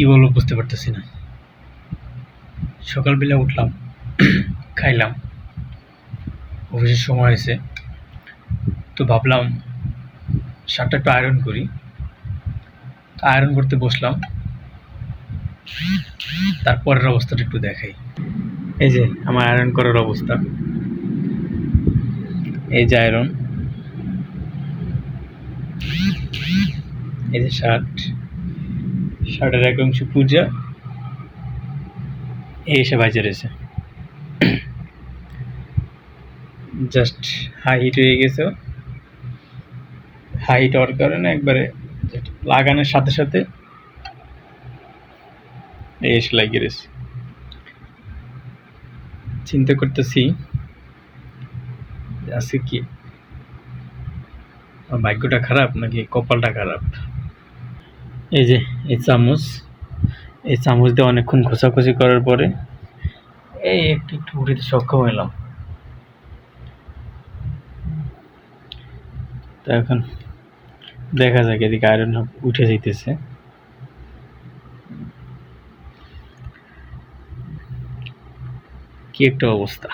কি বলব বুঝতে পারতেছি না। সকালবেলা উঠলাম, খাইলাম, অফিসের সময় হয়েছে, তো ভাবলাম শার্টটা একটু আয়রন করি। আয়রন করতে বসলাম, তারপরের অবস্থাটা একটু দেখাই। এই যে আমার আয়রন করার অবস্থা। এই যে আয়রন এই যে শার্ট শার্টের এক অংশ পূজা এই এসে বাজে রয়েছে জাস্ট হাই হিট হয়ে গেছে হাই হিট হওয়ার কারণে একবারে লাগানোর সাথে সাথে এই এসে লাগিয়ে রয়েছে চিন্তা করতেছি আজকে কি? ভাগ্যটা খারাপ নাকি কপালটা খারাপ? এই যে, এই চামচ। এই চামচ দিয়ে অনেকক্ষণ খোঁচাখুচি করার পরে এই একটু একটু উঠিতে সক্ষম হলাম তো এখন দেখা যাক, এদিকে আয়রন উঠে যাইতেছে। কি একটা অবস্থা।